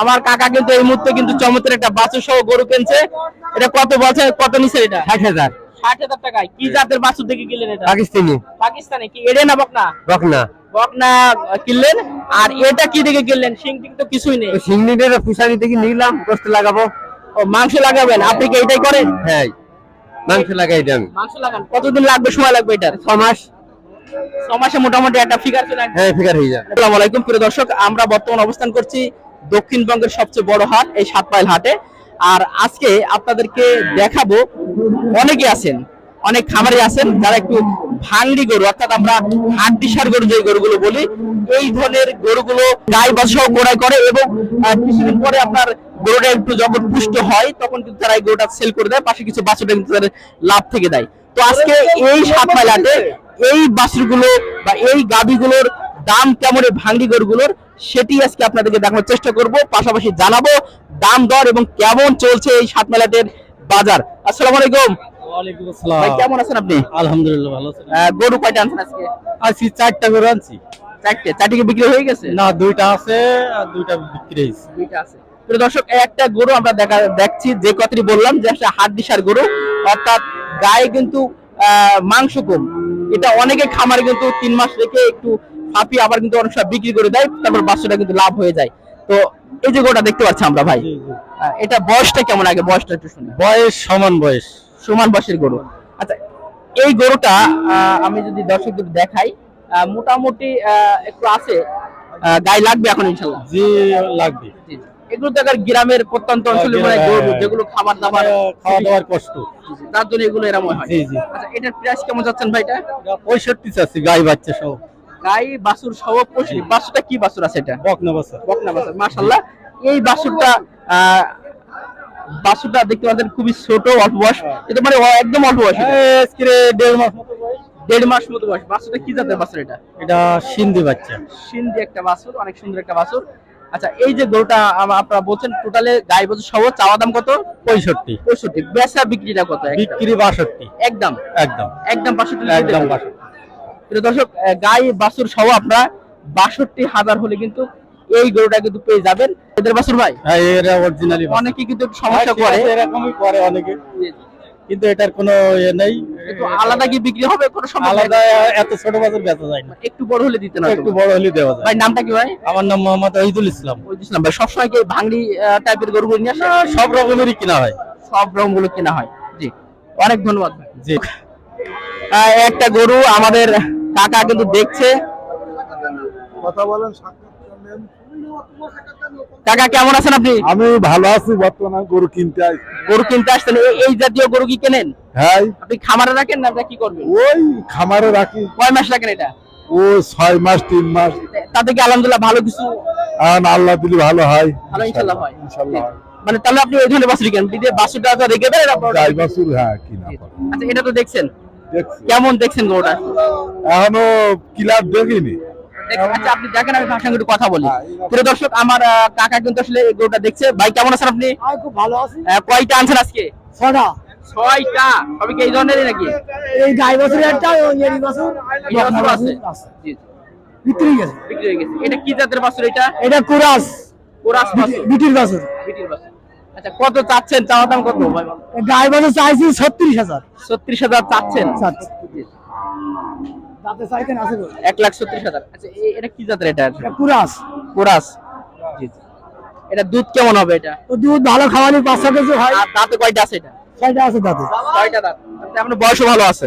আমার কাকা কিন্তু এই মুহূর্তে কিন্তু চমৎকার একটা বাছুর সহ গরু কিনছে। এটা কত বছর কত নিচে এটা? ষাট হাজার। ষাট হাজার টাকায়। কি জাতের বাছুর দেখে কিনলেন এটা? পাকিস্তানি। পাকিস্তানে। কি এড়ে না বকনা? বকনা। বকনা কিনলেন? আর এটা কি দেখে কিনলেন? সিং তো কিছুই নেই। থেকে নিলাম গোস্ত লাগাবো। ও মাংস লাগাবেন? আপনি কি এটাই করেন? হ্যাঁ। মাংস লাগাই দেন। মাংস লাগান। কতদিন লাগবে? সময় লাগবে এটার? ছ মাস। ছ মাসে মোটামুটি একটা ফিগার চলে হ্যাঁ ফিগার হয়ে যায়। আসসালামু আলাইকুম প্রিয় দর্শক। আমরা বর্তমান অবস্থান করছি দক্ষিণবঙ্গের সবচেয়ে বড় হাট, এই সাতপাইল হাটে। আর আজকে আপনাদেরকে দেখাবো, অনেকে আছেন, অনেক খামারে আছেন, যারা একটু ভাঙ্গি গরু, অর্থাৎ আমরা হাড্ডিসার গরু যে গরুগুলো বলি, এই ধরনের গরুগুলো গায়ে বাসাও গোড়ায় করে এবং কিছুদিন পরে আপনার গরুটা একটু যখন পুষ্ট হয়, তখন কিন্তু তারা এই গরুটা সেল করে দেয়, পাশে কিছু বাছুরটা কিন্তু তাদের লাভ থেকে দেয়। তো আজকে এই সাতপাইল হাটে এই বাছুরগুলো বা এই গাবিগুলোর দাম কেমন এই ভাঙ্গি গরুগুলোর সেটি আজকে আপনাদেরকে দেখানোর চেষ্টা করব। পাশাপাশি জানাব দাম দর এবং কেমন চলছে এই সাত মেলাটের বাজার। আসসালামু আলাইকুম। ভাই কেমন আছেন আপনি? আলহামদুলিল্লাহ ভালো গরু কয়টা আনছেন আজকে? আজকে চারটা করে আনছি। চারটে। চারটে কি বিক্রি হয়ে গেছে? না দুইটা আছে আর দুইটা বিক্রি হয়েছে। দুইটা আছে। দর্শক একটা গরু আমরা দেখা দেখছি যে কথাটি বললাম যে একটা হাট দিশার গরু অর্থাৎ গায়ে কিন্তু আহ, মাংস কম। এটা অনেকে খামারে কিন্তু তিন মাস রেখে একটু ফাঁপিয়ে আবার কিন্তু অনেক সময় বিক্রি করে দেয় তারপর বাচ্চাটা কিন্তু লাভ হয়ে যায়। তো এই যে গরুটা দেখতে পাচ্ছি আমরা ভাই এটা বয়সটা কেমন আগে? বয়সটা একটু শুনি। বয়স সমান বয়স। সমান বয়সের গরু। আচ্ছা এই গরুটা আমি যদি দর্শকদের দেখাই মোটামুটি একটু আছে গায়ে লাগবে এখন ইনশাল্লাহ জি লাগবে। এগুলো তো গ্রামের প্রত্যন্ত অঞ্চলে হ্যাঁ, মানে গরু হ্যাঁ। যেগুলো খাবার দাবার খাওয়া দাওয়ার কষ্ট। তার জন্য এগুলো এরকম হয়। জি জি। আচ্ছা এটার প্রাইস কেমন যাচ্ছেন ভাই এটা পঁয়ষট্টি চাচ্ছি গাই বাচ্চা সহ। গাই বাছুর সহ পঁচিশ বাছুরটা কি বাছুর আছে এটা? বকনা বাচ্চা বকনা বাছুর মাশাল্লাহ এই বাছুরটা আহ, বাছুরটা দেখতে পাচ্ছেন খুবই ছোট অল্প বয়স। এটা মানে একদম অল্প বয়স। আজকে দেড় মাস দেড় মাস মতো বয়স। বাছুরটা কি জাতের বাছুর এটা? এটা সিন্ধি বাচ্চা। সিন্ধি একটা বাছুর অনেক সুন্দর একটা বাছুর। আচ্ছা এই যে গরুটা আপনারা বলছেন টোটালে গাই বাছুর সহ চাওয়া দাম কত? পঁয়ষট্টি। পঁয়ষট্টি। বেচা বিক্রিটা কত বিক্রি বাষট্টি। একদম। একদম। একদম বাষট্টি একদম বাষট্টি। প্রিয় দর্শক গাই বাছুর সহ আপনারা বাষট্টি হাজার হলে কিন্তু এই গরুটা কিন্তু পেয়ে যাবেন। এদের বাছুর ভাই? হ্যাঁ এরা অরিজিনালি অনেকে কিন্তু সমস্যা করে। এরকমই করে অনেকে। কিন্তু এটার কোনো ইয়ে নেই। আলাদা কি বিক্রি হবে? কোনো সমস্যা আলাদা এত ছোট বাজার বেচা যায় না। একটু বড় হলে দিতে না একটু বড় হলে দেওয়া যায়। ভাই নামটা কি ভাই? আমার নাম মোহাম্মদ ওহিদুল ইসলাম। ওই দিছিলাম ভাই সবসময় কি ভাঙড়ি টাইপের গরুগুলো নিয়ে আসে সব রকমেরই কিনা হয়। সব রকমগুলো কেনা হয়। জি। অনেক ধন্যবাদ ভাই। জি। একটা গরু আমাদের কাকা কিন্তু দেখছে। কথা বলেন কাকা কেমন আছেন আপনি? আমি ভালো আছি বর্তমানে গরু কিনতে গরু কিনতে আসছেন। এই- জাতীয় গরু কি কেনেন? হ্যাঁ। আপনি খামারে রাখেন না কি করবেন? ওই খামারে রাখি। কয় মাস রাখেন এটা? ও ছয় মাস তিন মাস। তাতে কি আলহামদুলিল্লাহ ভালো কিছু? আল্লাহ দিলে ভালো হয়। ভালো ইনশাল্লাহ হয়। ইনশাল্লাহ মানে তাহলে আপনি কেন বিদে বাছুরটা রেখে দেন এটা হ্যাঁ কিনা আচ্ছা এটা তো দেখছেন। দেখছি কেমন দেখছেন গরুটা? এখনও কিলার দেখিনি। আচ্ছা আপনি দেখেন আমি তার সঙ্গে একটু কথা বলি। হ্যাঁ, এই ব্যাপারে- প্রিয় দর্শক আমার কাকা কিন্তু আসলে গরুটা দেখছে। ভাই কেমন আছেন আপনি? খুব ভালো আছি। কয়টা আনছেন আজকে? ছটা ছয়টা? সবই কি এই ধরনেরই নাকি? এই গাই বাছুর একটা ওই এরি বাছুর। এই বাছুর আছে? জি, জি, বিক্রি গেছে। বিক্রি গেছে। এটা কি জাতের বাছুর এটা? এটা কুরাস। কোরাস বাছুর। বিটির বাছুর। বিটির বাছুর। আচ্ছা কত চাচ্ছেন? চাওয়া দাম কত? ভাই গাই চাইছি ছত্রিশ হাজার। ছত্রিশ হাজার চাচ্ছেন। চাইতেন আছে এক লাখ ছত্রিশ হাজার। আচ্ছা এটা কি জাতের এটা? এটা কুরাস। জি, জি। এটা দুধ কেমন হবে এটা? দুধ ভালো খাওয়ানি পাঁচশো কেজি হয়। আর দাঁতে কয়টা আছে এটা? ছয়টা আছে তাতে ছয়টা দাঁত। আচ্ছা, আপনার বয়সও ভালো আছে।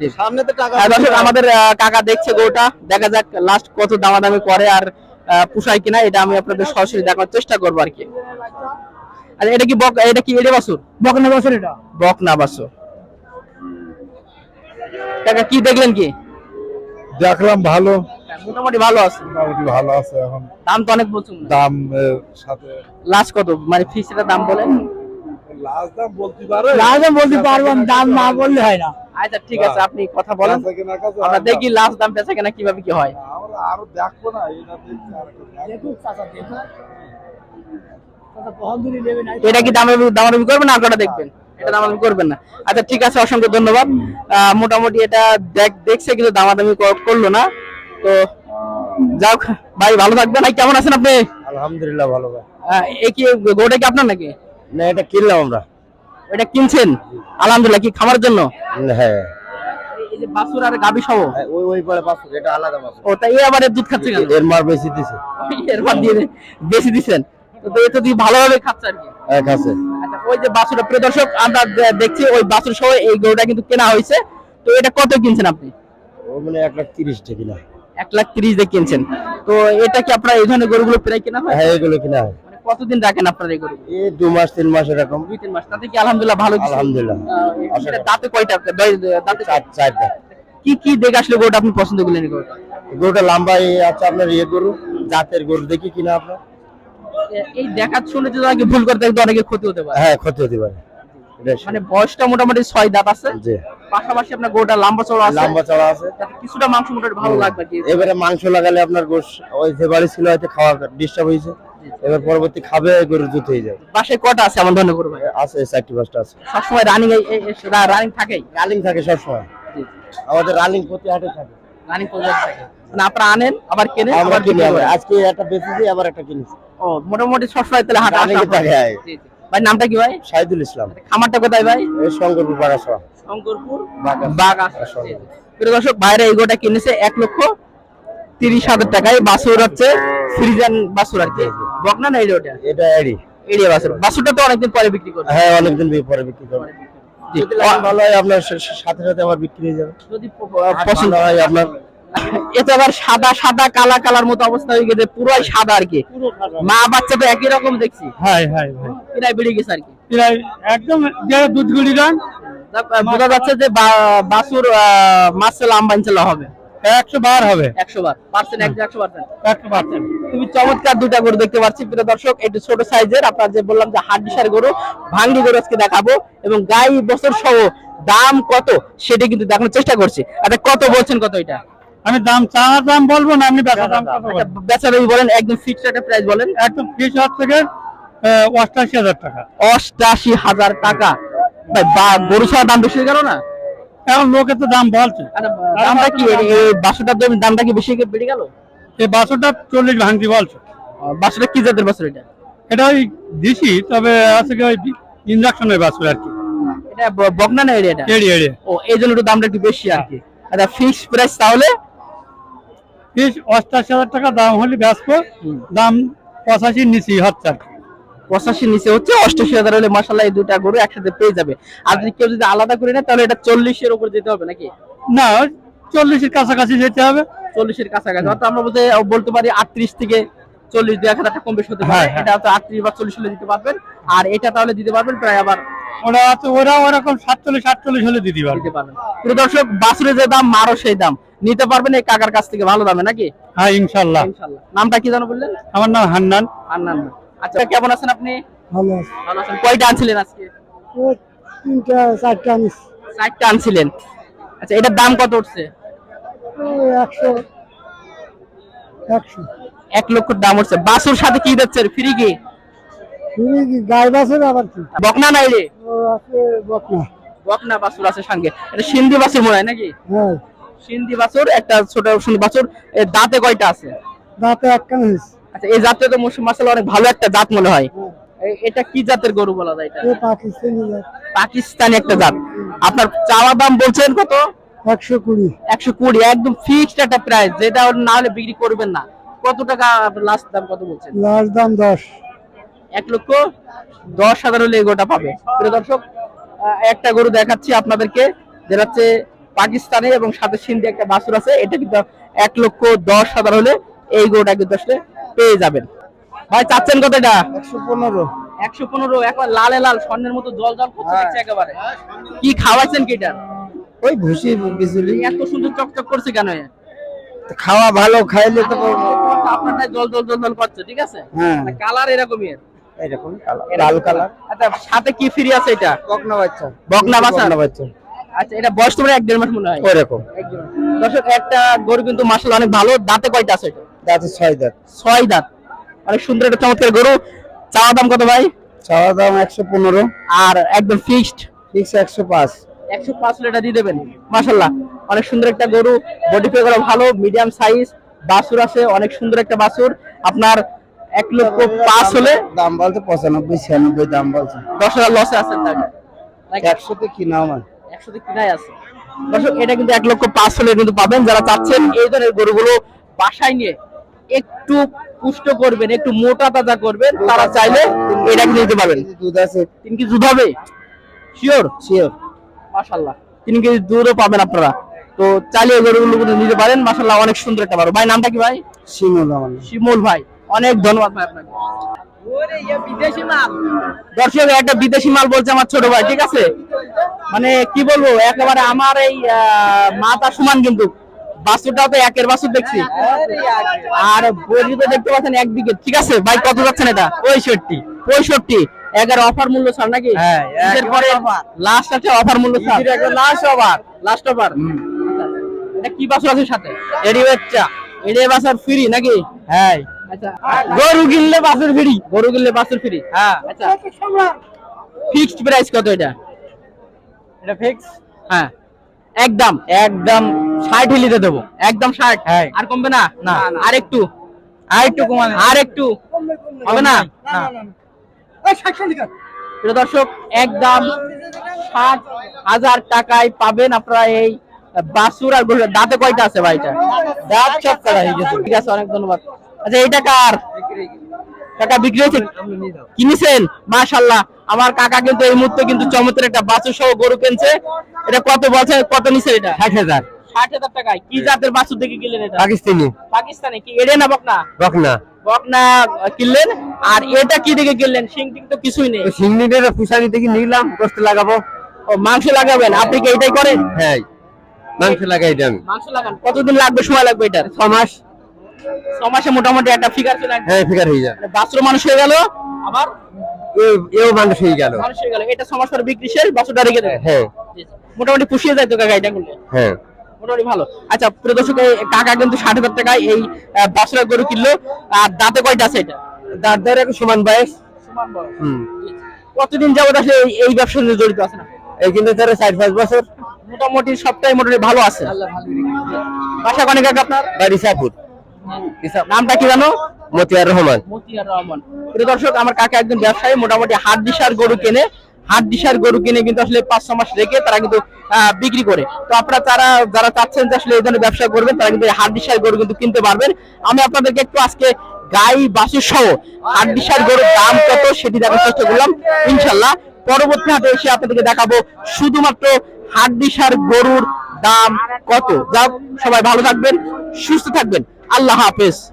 জি। সামনে তো টাকা হ্যাঁ, আমাদের কাকা দেখছে গোটা দেখা যাক লাস্ট কত দামাদামি করে আর পুষায় কিনা। এটা আমি আপনাদের সরাসরি দেখার চেষ্টা করব আর কি। আর এটা কি বক এটা কি এড়ে বাসুর বকনা বাছুর এটা। বক না বাসুর কাকা কি দেখলেন কি? দেখলাম ভালো। মোটামুটি ভালো আছে। মোটামুটি ভালো আছে এখন। দাম তো অনেক প্রচুর। দাম সাথে লাস্ট কত? মানে ফিক্সড দাম বলেন। লাস্ট দাম বলতে পারে। লাজে বলতে পারব দাম না বললে হয় না। আচ্ছা ঠিক আছে আপনি কথা বলেন। আমরা দেখি লাস্ট দাম বেচা কেনা কীভাবে কি হয়। আমরা আরও দেখব না এটা। দেখুন চাচা দেখুন চাচা বহনদুরি নেবে নাই এটা কি দামাদামি দামাদামি করবেন না আপনারা দেখবেন। এটা দামাদামি করবেন না। আচ্ছা ঠিক আছে অসংখ্য ধন্যবাদ। মোটামুটি এটা দেখ দেখছে কিন্তু দামাদামি কর- করল না। তো যাক ভাই ভালো থাকবেন। ভাই কেমন আছেন আপনি? আলহামদুলিল্লাহ ভালো ভাই। আহ, এ কি গরুটা কি আপনার নাকি? না এটা কিনলাম আমরা। এটা কিনছেন? আলহামদুলিল্লাহ কি খামার জন্য? হ্যাঁ। এই যে বাছুর আর গাবি সহ? ওই ওই পরে পাঁচশো এটা আলাদা পাঁচশো ও তাই আবার দুধ খাচ্ছে কেন? এর মার বেশি দিছে। এরপর দিয়ে বেশি দিচ্ছেন তো তো দিয়ে ভালোভাবে খাচ্ছে আর কি। এক আছে আচ্ছা ওই যে বাছুরটা প্রিয় দর্শক আমরা দেখছি ওই বাছুর সহ এই গরুটা কিন্তু কেনা হয়েছে। তো এটা কত কিনছেন আপনি? ও মানে এক লাখ তিরিশ টাকা না এক লাখ তিরিশ দিয়ে কিনছেন। তো এটা কি আপনার এই ধরনের গরুগুলো প্রায় কেনা হয়? হ্যাঁ এগুলো কিনা হয়। মানে কতদিন রাখেন আপনার এই গরু এই দু মাস তিন মাস এরকম। দুই তিন মাস। তাতে কি আলহামদুলিল্লাহ ভালো? আলহামদুলিল্লাহ। দাঁতে কয়টা? দাঁতে চার চারটা। কি কি দেখে আসলে গরুটা আপনি পছন্দ করলেন গরুটা? গরুটা লম্বা আছে আপনার ইয়ে গরু জাতের গরু দেখি কিনা আপনার। এই দেখা শুনে যদি অনেকে ভুল করতে অনেকে ক্ষতি হতে পারে। হ্যাঁ ক্ষতি হতে পারে। মানে বয়সটা মোটামুটি ছয় দাঁত আছে। জি। পাশাপাশি আপনার গরুটা লম্বা চড়া আছে। লম্বা চড়া আছে। কিছুটা মাংস মোটামুটি ভালো লাগবে কি। এবারে মাংস লাগালে আপনার গোশ ওই যে বাড়ি ছিল হয়তো খাওয়া ডিস্টার্ব হয়েছে। এবার পরবর্তী খাবে গরু জুত হয়ে যাবে। বাসায় কটা আছে এমন ধরনের গরু ভাই? আছে চারটি পাঁচটা আছে। সবসময় রানিং রানিং থাকেই? রালিং থাকে সবসময়। আমাদের রালিং প্রতি হাটে থাকে। রানিং পর্যায়ে থাকে। মানে আপনারা আনেন আবার কেনেন আমরা আবার কিনি। আজকে একটা বেচেছি আবার একটা কিনেছি। ও মোটামুটি সবসময় তাহলে হাট থাকে, হ্যাঁ। ভাই নামটা কি ভাই? শাহিদুল ইসলাম। খামারটা কোথায় ভাই? শঙ্করপুর বাগাসা শঙ্করপুর বাগাস- প্রিয় দর্শক বাইরে এই গোটা কিনেছে এক লক্ষ তিরিশ হাজার টাকায় বাসুর হচ্ছে ফ্রিজান বাসুর আর কি। বকনা না ওটা এটা এডি। এড়িয়ে বাসুর বাসুরটা তো অনেকদিন পরে বিক্রি করবে। হ্যাঁ অনেকদিন পরে বিক্রি করবে। যদি ভালো হয় আপনার সাথে সাথে আবার বিক্রি হয়ে যাবে। যদি পছন্দ হয় আপনার এটা আবার সাদা সাদা কালা কালার মতো অবস্থা হয়ে গেছে পুরোই সাদা আর কি। মা বাচ্চা তো একই রকম দেখছি। হাই হাই ভাই এরাই বেড়ে গেছে আর কি। প্রায় একদম যে দুধ গুলি তা- বোঝা যাচ্ছে যে বাসুর আহ, মাসেল আম্বাঞ্চলা হবে। একশো বার হবে। একশো বার। পার্সেন্ট একশো পার্সেন্ট একশো পার্সেন্ট খুবই চমৎকার দুটা গরু দেখতে পাচ্ছি প্রিয় দর্শক। একটু ছোট সাইজের আপনার যে বললাম যে হাড্ডিসার গরু ভাঙ্গি গরু আজকে দেখাবো। এবং গাই বছর সহ দাম কত সেটা কিন্তু দেখানোর চেষ্টা করছি। আচ্ছা কত বলছেন কত এটা? আমি দাম চাওয়া দাম বলব না আপনি বেচা দাম আচ্ছা বলেন একদম ফিক্সড একটা প্রাইস বলেন। একদম ফিস হাজার থেকে অষ্টাশি হাজার টাকা। অষ্টাশি হাজার টাকা। ভাই বা- গরু ছাড়া দাম বেশি হয়ে গেল না? এখন লোকে তো দাম বলছে। দামটা কি বাসুটার দাম- দামটা কি বেশি বেড়ে গেল? এই বাসনটা চল্লিশ ভাঙতি বলছে। বাসুটা কি জাতের বাসুর এটা? এটা ওই দিছি তবে আছে কি ওই ইঞ্জেকশনের বাসুর আর কি। এটা বকনা না এরিয়াটা এড়ি এড়ি ও এই জন্য একটু দামটা একটু বেশি আর কি। আচ্ছা ফিক্সড প্রাইস তাহলে ফিস অষ্টাশি হাজার টাকা দাম হলে বেচবো দাম পঁচাশির নিচেই হচ্ছে আর পঁচাশি নিচে হচ্ছে অষ্টাশি হাজার হলে মাসাল্লাহ এই দুটা গরু একসাথে পেয়ে যাবে। আর যদি কেউ যদি আলাদা করে নেয় তাহলে এটা চল্লিশের উপর যেতে হবে নাকি? না চল্লিশের কাছাকাছি যেতে হবে। চল্লিশের কাছাকাছি অর্থাৎ আমরা বলতে বলতে পারি আটত্রিশ থেকে চল্লিশ দু এক হাজার টাকা কম বেশি হতে পারে। হ্যাঁ, হ্যাঁ। এটা তো আটত্রিশ বা চল্লিশ হলে দিতে পারবেন। আর এটা তাহলে দিতে পারবেন প্রায় আবার ওরা তো ওরা ওরকম সাতচল্লিশ আটচল্লিশ হলে দিতে পারবে। প্রিয় দর্শক বাসুরের যে দাম মারও সেই দাম। নিতে পারবেন এই কাকার কাছ থেকে ভালো দামে নাকি? হ্যাঁ ইনশাল্লাহ। নামটা কি জানো বললেন? আমার নাম হান্নান। আন্নান আচ্ছা কেমন আছেন আপনি? ভালো ভালো আছেন। কয়টা আনছিলেন আজকে? তিনটা চারটা আনিস। চারটা আনছিলেন। আচ্ছা এটার দাম কত উঠছে? একশো। একশো। এক লক্ষ দাম উঠছে। বাসুর সাথে কি দিচ্ছে? ফ্রি কি? গাই বাসের আবার কি? বকনা নাই রে। আছে বকনা। বকনা বাসুর আছে সঙ্গে। এটা সিন্ধি বাসুর মনে হয় নাকি? হ্যাঁ। সিন্ধি বাসুর একটা ছোট সুন্দর বাসুর এর দাঁতে কয়টা আছে? দাঁতে আচ্ছা এই জাতটা তো মাসাল অনেক ভালো একটা জাত মনে হয়। এটা কি জাতের গরু বলা যায় এটা? পাকিস্তানি জাত। পাকিস্তানি একটা জাত। আপনার চাওয়া দাম বলছেন কত? একশো কুড়ি। একশো কুড়ি একদম ফিক্সড একটা প্রাইস যেটা না হলে বিক্রি করবেন না। কত টাকা লাস্ট দাম কত বলছেন? লাস্ট দাম দশ। এক লক্ষ দশ হাজার হলে এই গোটা পাবে। প্রিয় দর্শক একটা গরু দেখাচ্ছি আপনাদেরকে যেটা হচ্ছে পাকিস্তানে এবং সাথে সিন্ধি একটা বাছুর আছে। এটা কিন্তু এক লক্ষ দশ হাজার হলে এই গরুটা কিন্তু আসলে পেয়ে যাবেন। ভাই চাচ্ছেন কত এটা? একশো পনেরো। একশো পনেরো এখন লালে লাল স্বর্ণের মতো জল জল করছে একেবারে। কি খাওয়াইছেন কি এটা? ওই ভুসি বিজুলি এত সুন্দর চকচক করছে কেন খাওয়া ভালো খাইলে তো আপনারটাই জল জল জল জল করছে ঠিক আছে? হ্যাঁ। কালার এরকমই এর। এরকম লাল কালার আচ্ছা সাথে কি ফ্রি আছে এটা? বকনা বাচ্চা। বকনা বাসা বকনা বাচ্চা? আচ্ছা এটা বয়স তোমার এক দেড় মাস মনে হয়? ওরকম এক দেড় মাস। দর্শক একটা গরু কিন্তু মাসাল অনেক ভালো। দাঁতে কয়টা আছে এটা? দাঁতে ছয় দাঁত। ছয় দাঁত। অনেক সুন্দর একটা চমৎকার গরু। চাওয়া দাম কত ভাই? চাওয়া দাম একশো পনেরো। আর একদম ফিক্সড ফিক্স একশো পাঁচ। একশো পাঁচ লিটার দিয়ে দেবেন। মাসাল্লাহ অনেক সুন্দর একটা গরু। বডি ভালো মিডিয়াম সাইজ বাছুর আছে অনেক সুন্দর একটা বাছুর। আপনার এক লক্ষ পাঁচ হলে? দাম বলছে পঁচানব্বই ছিয়ানব্বই দাম বলছে। দশ হাজার লসে আছেন তাকে একশোতে কিনা আমার একশোতে কিনাই আছে। দর্শক এটা কিন্তু এক লক্ষ পাঁচ হলে কিন্তু পাবেন। যারা চাচ্ছেন এই ধরনের গরুগুলো বাসায় নিয়ে একটু পুষ্ট করবেন একটু মোটা তাজা করবেন তারা চাইলে এটা কিন্তু নিতে পারবেন। দুধ আছে। তিন কেজি দুধ হবে? শিওর শিওর মাশাল্লাহ তিন কেজি দুধও পাবেন আপনারা। তো চালিয়ে গরুগুলো কিন্তু নিতে পারেন। মাশাল্লাহ অনেক সুন্দর একটা বারো ভাই নামটা কি ভাই? শিমুল নাম। শিমুল ভাই। অনেক ধন্যবাদ ভাই আপনাকে। দর্শক একটা বিদেশি মাল বলছে আমার ছোট ভাই ঠিক আছে? মানে কি বলব একেবারে আমার এই মাথা সমান কিন্তু। বাসুটাও তো একের বাসুর দেখছি। আর বড়ি তো দেখতে পাচ্ছেন একদিকে ঠিক আছে? ভাই কত যাচ্ছেন এটা? পঁয়ষট্টি। পঁয়ষট্টি। একের অফার মূল্য ছাড় নাকি? হ্যাঁ, ঈদের পরে লাস্ট আছে অফার মূল্য ছাড়। লাস্ট অফার লাস্ট অফার এটা কি বাসুর আছে সাথে? এডি বাচ্চা এডি বাসার ফ্রি নাকি? হ্যাঁ। আচ্ছা গরু কিনলে বাছুর ফ্রি গরু কিনলে বাছুর ফ্রি। হ্যাঁ আচ্ছা ফিক্সড প্রাইস কত এটা? এটা ফিক্স হ্যাঁ একদম একদম। ষাট হিলিতে দেবো। একদম ষাট? হ্যাঁ। আর কমবে না? না। আর একটু আর একটু কমানো আর একটু। হবে না? প্রিয় দর্শক একদম ষাট হাজার টাকায় পাবেন আপনারা এই বাসুর আর দাঁতে কয়টা আছে ভাইটা দাঁত সব হয়ে গেছে। ঠিক আছে অনেক ধন্যবাদ। আচ্ছা এইটা কার? কাকা বিক্রি হয়েছে? কিনেছেন? মাশাল্লাহ আমার কাকা কিন্তু এই মুহূর্তে কিন্তু চমৎকার একটা বাছুর সহ গরু কিনছে। এটা কত বছর কত নিছে এটা? ষাট হাজার। ষাট হাজার টাকায়। কি জাতের বাছুর দেখে কিনলেন এটা? পাকিস্তানি। পাকিস্তানে। কি এড়ে না বকনা? বকনা। বকনা কিনলেন? আর এটা কি দেখে কিনলেন? সিংটিং তো কিছুই নেই। ফুসানি থেকে নিলাম গোস্ত লাগাবো। ও মাংস লাগাবেন? আপনি কি এটাই করেন? হ্যাঁ। মাংস লাগাই দেন। মাংস লাগান। কতদিন লাগবে? সময় লাগবে এটা ছ মাস। মোটামুটি একটা ফিগার চলে আসবে হ্যাঁ ফিগার হয়ে যায় মানে বাছুর মানুষ হয়ে গেল আবার এও মানুষ হয়ে গেল। মানুষ হয়ে গেল। এটা পরে বিক্রি শেষ বাছুরটা রেখে দেবে। হ্যাঁ মোটামুটি পুষিয়ে যায় তো কাকা এটা করলে? হ্যাঁ। মোটামুটি ভালো। আচ্ছা প্রিয় দর্শক কাকা কিন্তু ষাট হাজার টাকায় এই বাছুরা গরু কিনলো। আর দাঁতে কয়টা আছে এটা? দাঁত সমান বয়স। সমান বড় হুম। কতদিন যাবত আসলে এই- ব্যবসার সাথে জড়িত আছে না? এই কিন্তু চার পাঁচ বছর। মোটামুটি সবটাই মোটামুটি ভালো আছে। বাসা কনে কাকা আপনার? বাড়ি সাপুর। নামটা কি জানো? মতিয়ার রহমান। মতিয়ার রহমান। প্রিয় দর্শক আমার কাকা একজন ব্যবসায়ী মোটামুটি হাট দিশার গরু কেনে। হাট দিশার গরু কিনে কিন্তু আসলে পাঁচ ছ মাস রেখে তারা কিন্তু বিক্রি করে। তো আপনারা তারা যারা চাচ্ছেন যে আসলে এই ধরনের ব্যবসা করবেন তারা কিন্তু হাট দিশার গরু কিন্তু কিনতে পারবেন। আমি আপনাদেরকে একটু আজকে গাই বাসু সহ হাট দিশার গরুর দাম কত সেটি দেখার চেষ্টা করলাম। ইনশাল্লাহ পরবর্তী হাটে এসে আপনাদেরকে দেখাবো শুধুমাত্র হাট দিশার গরুর দাম কত। যা সবাই ভালো থাকবেন সুস্থ থাকবেন। আল্লাহ হাফেজ।